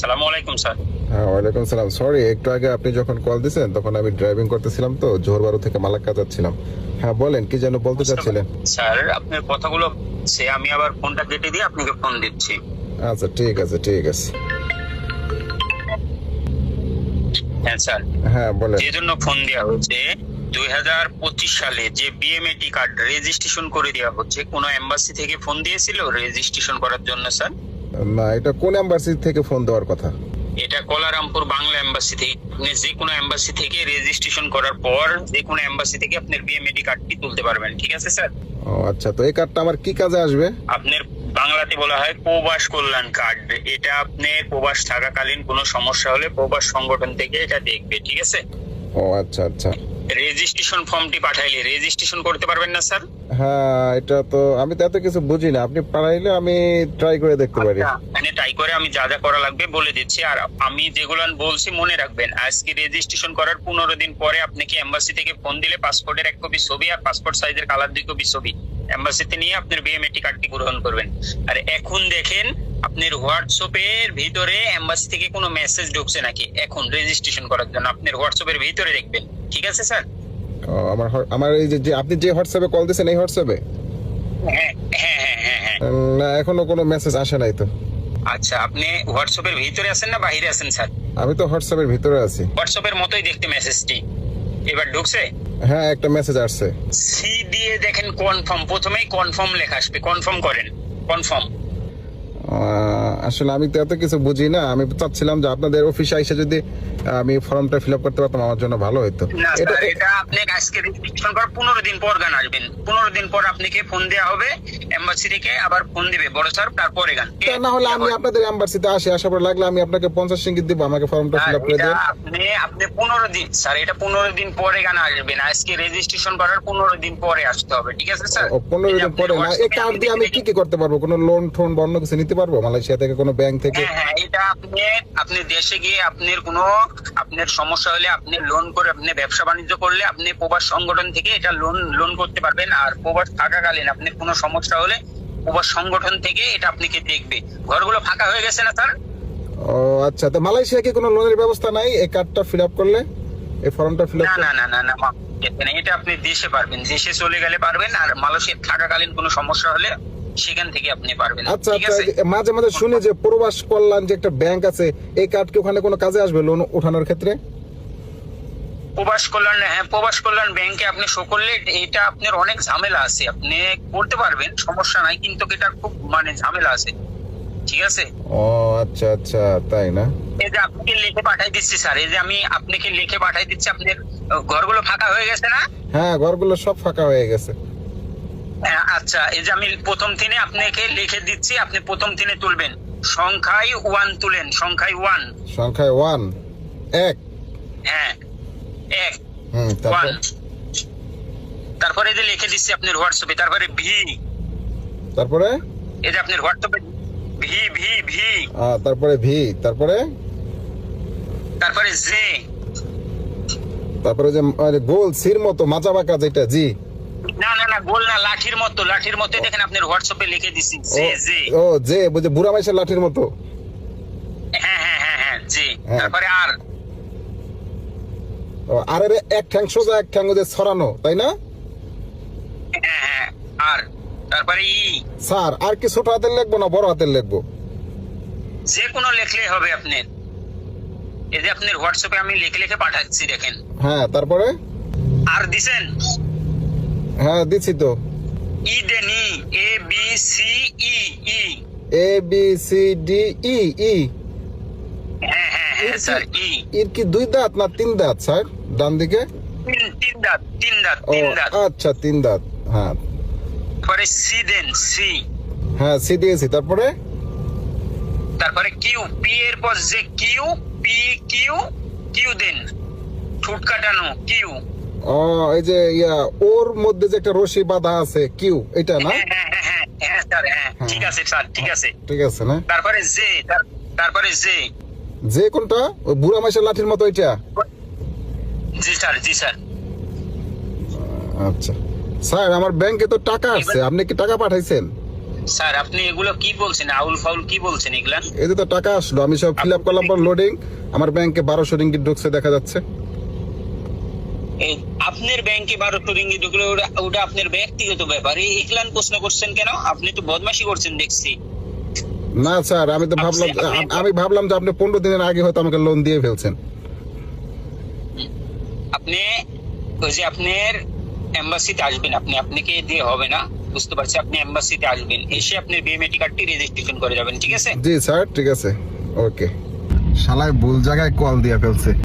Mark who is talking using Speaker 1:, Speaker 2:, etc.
Speaker 1: সালামু আলাইকুম স্যার।
Speaker 2: হ্যাঁ ওয়ালাইকুম সালাম। সরি একটু আগে আপনি যখন কল দিয়েছেন তখন আমি ড্রাইভিং করতেছিলাম তো থেকে মালাক্কা যাচ্ছিলাম। হ্যাঁ বলেন কি যেন বলতে চাচ্ছিলেন?
Speaker 1: স্যার আপনার কথাগুলো সে আমি আবার ফোনটা কেটে দিয়ে আপনাকে ফোন দিচ্ছি।
Speaker 2: আচ্ছা ঠিক আছে ঠিক আছে।
Speaker 1: হ্যাঁ স্যার।
Speaker 2: হ্যাঁ বলেন।
Speaker 1: যে জন্য ফোন দেওয়া দুই হাজার পঁচিশ সালে যে বিএমএটি কার্ড রেজিস্ট্রেশন করে দেওয়া হচ্ছে কোনো এম্বাসি থেকে ফোন দিয়েছিল রেজিস্ট্রেশন করার জন্য স্যার?
Speaker 2: না এটা কোন এম্বাসি থেকে ফোন দেওয়ার কথা?
Speaker 1: এটা কোলারামপুর বাংলা এম্বাসি থেকে। আপনি যে কোনো এম্বাসি থেকে রেজিস্ট্রেশন করার পর যে কোনো এম্বাসি থেকে আপনার বিএমএটি কার্ডটি তুলতে পারবেন ঠিক আছে স্যার?
Speaker 2: ও আচ্ছা তো এই কার্ডটা আমার কি কাজে আসবে?
Speaker 1: আপনার বাংলাতে বলা হয় প্রবাস কল্যাণ কার্ড এটা আপনি প্রবাস থাকাকালীন কোনো সমস্যা হলে প্রবাস সংগঠন থেকে এটা দেখবে ঠিক আছে?
Speaker 2: ও আচ্ছা আচ্ছা।
Speaker 1: রেজিস্ট্রেশন ফর্মটি পাঠাইলে রেজিস্ট্রেশন করতে পারবেন না স্যার?
Speaker 2: হ্যাঁ এটা তো আমি তো এত কিছু বুঝি না। আপনি পাঠাইলে আমি ট্রাই করে দেখতে পারি।
Speaker 1: মানে ট্রাই করে আমি যা যা করা লাগবে বলে দিচ্ছি। আর আমি যেগুলো বলছি মনে রাখবেন আজকে রেজিস্ট্রেশন করার পনেরো দিন পরে আপনাকে এম্বাসি থেকে ফোন দিলে পাসপোর্টের এক কপি ছবি আর পাসপোর্ট সাইজের কালার দুই কপি ছবি? এম্বাসিতে নিয়ে আপনার বিএমএটি কার্ডটি গ্রহণ করবেন। আর এখন দেখেন আপনার হোয়াটসঅ্যাপের ভিতরে এম্বাসি থেকে কোনো মেসেজ ঢুকছে নাকি? এখন রেজিস্ট্রেশন করার জন্য আপনার হোয়াটসঅ্যাপের ভিতরে দেখবেন। ঠিক আছে স্যার?
Speaker 2: আমার আমার এই যে- আপনি যে হোয়াটসঅ্যাপে কল দিয়েছেন এই হোয়াটসঅ্যাপে?
Speaker 1: হ্যাঁ হ্যাঁ হ্যাঁ
Speaker 2: না এখনও কোনো মেসেজ আসে নাই তো।
Speaker 1: আচ্ছা আপনি হোয়াটসঅ্যাপের ভিতরে আছেন না বাইরে আছেন স্যার?
Speaker 2: আমি তো হোয়াটসঅ্যাপের ভিতরে আছি।
Speaker 1: হোয়াটসঅ্যাপের মতোই দেখতে মেসেজটি এবার ঢুকছে?
Speaker 2: হ্যাঁ একটা মেসেজ আসছে।
Speaker 1: সি দিয়ে দেখেন কনফার্ম প্রথমেই কনফার্ম লেখা আসবে। কনফার্ম করেন। কনফার্ম
Speaker 2: আসলে আমি তো এত কিছু বুঝি না। আমি চাচ্ছিলাম যে আপনাদের অফিসে এসে যদি আমি ফর্মটা ফিল করতে পারতাম আমার জন্য ভালো হতো এটা
Speaker 1: আপনি আজকে রেজিস্ট্রেশন করার পনেরো দিন পর গান আসবেন। পনেরো দিন পর আপনাকে ফোন দেওয়া হবে এম্বাসি থেকে আবার ফোন দিবে বড় স্যার তারপরে গান।
Speaker 2: তা না হলে আমি আপনাদের এম্বাসিতে আসি আসার পর লাগলে আমি আপনাকে পঞ্চাশ সিঙ্গিত দিব আমাকে ফর্মটা ফিল করে দিন।
Speaker 1: আপনি আপনি পনেরো দিন স্যার এটা পনেরো দিন পরে গান আসবেন। আজকে রেজিস্ট্রেশন করার পনেরো দিন পরে আসতে হবে ঠিক আছে স্যার
Speaker 2: পনেরো দিন পরে না। এই কার্ড দিয়ে আমি কি কি করতে পারব? কোনো লোন টোন বা অন্য কিছু নিতে পারব? মালয়েশিয়া থেকে কোনো ব্যাংক থেকে?
Speaker 1: হ্যাঁ হ্যাঁ এটা আপনি আপনি দেশে গিয়ে আপনার কোনো আপনার সমস্যা হলে আপনি লোন করে আপনি ব্যবসা বাণিজ্য করলে আপনি প্রবাস সংগঠন থেকে এটা লোন লোন করতে পারবেন। আর প্রবাস থাকাকালীন আপনার কোনো সমস্যা হলে প্রবাস সংগঠন থেকে এটা আপনাকে দেখবে? ঘরগুলো ফাঁকা হয়ে গেছে না স্যার?
Speaker 2: ও আচ্ছা। তো মালয়েশিয়া কি কোনো লোনের ব্যবস্থা নাই? এই কার্ডটা ফিল আপ করলে? এই ফর্মটা ফিল আপ
Speaker 1: না না না না না এটা আপনি দেশে পারবেন। দেশে চলে গেলে পারবেন। আর মালয়েশিয়া থাকাকালীন কোনো সমস্যা হলে সেখান থেকে আপনি পারবেন।
Speaker 2: আচ্ছা আচ্ছা মাঝে মাঝে শুনি যে প্রবাস কল্যাণ যে একটা ব্যাংক আছে এই কার্ড কি ওখানে কোনো কাজে আসবে লোন ওঠানোর ক্ষেত্রে?
Speaker 1: প্রবাস কল্যাণ হ্যাঁ প্রবাস কল্যাণ ব্যাংকে আপনি শো করলে এটা আপনার অনেক ঝামেলা আছে। আপনি করতে পারবেন সমস্যা নাই কিন্তু এটা খুব মানে ঝামেলা আছে। ঠিক আছে?
Speaker 2: ও আচ্ছা আচ্ছা তাই না?
Speaker 1: এই যে আপনাকে লিখে পাঠাই দিচ্ছি স্যার। এই যে আমি আপনাকে লিখে পাঠাই দিচ্ছি আপনার আহ, ঘরগুলো ফাঁকা হয়ে গেছে না?
Speaker 2: হ্যাঁ ঘরগুলো সব ফাঁকা হয়ে গেছে।
Speaker 1: আচ্ছা এই যে আমি প্রথম দিনে আপনাকে লিখে দিচ্ছি আপনি প্রথম দিনে তুলবেন। সংখ্যায় ওয়ান তুলেন সংখ্যায় ওয়ান
Speaker 2: সংখ্যায় ওয়ান এক।
Speaker 1: হ্যাঁ এক ওয়ান তারপরে? যে লিখে দিচ্ছি আপনার হোয়াটসঅ্যাপে তারপরে ভি
Speaker 2: তারপরে?
Speaker 1: এই যে আপনার হোয়াটসঅ্যাপে ভি ভি ভি
Speaker 2: আহ, তারপরে ভি তারপরে?
Speaker 1: তারপরে জে
Speaker 2: তারপরে যে গোল সির মতো মাজা বাঁকা যেটা জি।
Speaker 1: না না না গোল না লাঠির মতো লাঠির মতো দেখেন আপনার হোয়াটসঅ্যাপে লিখে দিচ্ছি জে জে।
Speaker 2: ও জে বুঝে বুড়া মাইশের লাঠির মতো।
Speaker 1: হ্যাঁ হ্যাঁ হ্যাঁ হ্যাঁ জে।
Speaker 2: হ্যাঁ।
Speaker 1: তারপরে আর।
Speaker 2: আর এর এক ঠ্যাং সোজা এক ঠ্যাং ওদের ছড়ানো তাই না?
Speaker 1: হ্যাঁ হ্যাঁ আর। তারপরে ই।
Speaker 2: স্যার আর কি ছোট হাতের লিখব না বড় হাতের লিখব?
Speaker 1: যে কোনো লেখলে হবে আপনার এই যে আপনার হোয়াটসঅ্যাপে আমি লিখে লিখে পাঠাচ্ছি দেখেন।
Speaker 2: হ্যাঁ তারপরে?
Speaker 1: আর দিছেন?
Speaker 2: হ্যাঁ দিছি তো।
Speaker 1: E then E A B C E E.
Speaker 2: A B C D E E.
Speaker 1: হ্যাঁ হ্যাঁ হ্যাঁ ই।
Speaker 2: এর কি দুই দাঁত না তিন দাঁত স্যার ডান দিকে?
Speaker 1: তিন দাঁত তিন দাঁত তিন দাঁত।
Speaker 2: আচ্ছা তিন দাঁত হ্যাঁ।
Speaker 1: তারপরে সি দেন সি।
Speaker 2: হ্যাঁ সি দিয়েছি তারপরে?
Speaker 1: তারপরে কিউ পি এর পর যে Q P Q Q then. ঠুট কাটানো কিউ।
Speaker 2: ও এই যে ইয়া ওর মধ্যে যে একটা রশি বাঁধা আছে কিউ এটা না?
Speaker 1: ঠিক আছে স্যার ঠিক আছে।
Speaker 2: ঠিক আছে না?
Speaker 1: তারপরে জে তারপরে জে
Speaker 2: যে কোনটা? ওই বুড়া মাসের লাঠির মতো এটা
Speaker 1: জি স্যার জি স্যার।
Speaker 2: আচ্ছা। স্যার আমার ব্যাংকে তো টাকা আছে আপনি কি টাকা পাঠাইছেন?
Speaker 1: স্যার আপনি এগুলো কি বলছেন? আউল ফাউল কি বলছেন এগুলা?
Speaker 2: এতে তো টাকা আসলো আমি সব ফিল আপ করলাম পর লোডিং আমার ব্যাংকে বারোশো রিঙ্গিট ঢুকছে দেখা যাচ্ছে।
Speaker 1: আপনার ব্যাংকে বারোশো রিঙ্গি ঢুকলে ওটা ওটা আপনার ব্যক্তিগত ব্যাপার। এই এগুলান প্রশ্ন করছেন কেন? আপনি তো বদমাশি করছেন দেখছি।
Speaker 2: না স্যার আমি তো ভাবলাম
Speaker 1: আপনি- আপনি-
Speaker 2: আমি ভাবলাম যে আপনি পনেরো দিনের আগে হয়তো আমাকে লোন দিয়ে ফেলছেন।
Speaker 1: আপনি ওই যে আপনার এম্বাসিতে আসবেন আপনি আপনাকে দিয়ে হবে না। বুঝতে পারছি আপনি এম্বাসিতে আসবেন। এসে আপনি বিএমএটি কার্ডটি রেজিস্ট্রেশন করে যাবেন ঠিক আছে?
Speaker 2: জি স্যার ঠিক আছে। ওকে শালায় ভুল জায়গায় কল দিয়ে ফেলছে।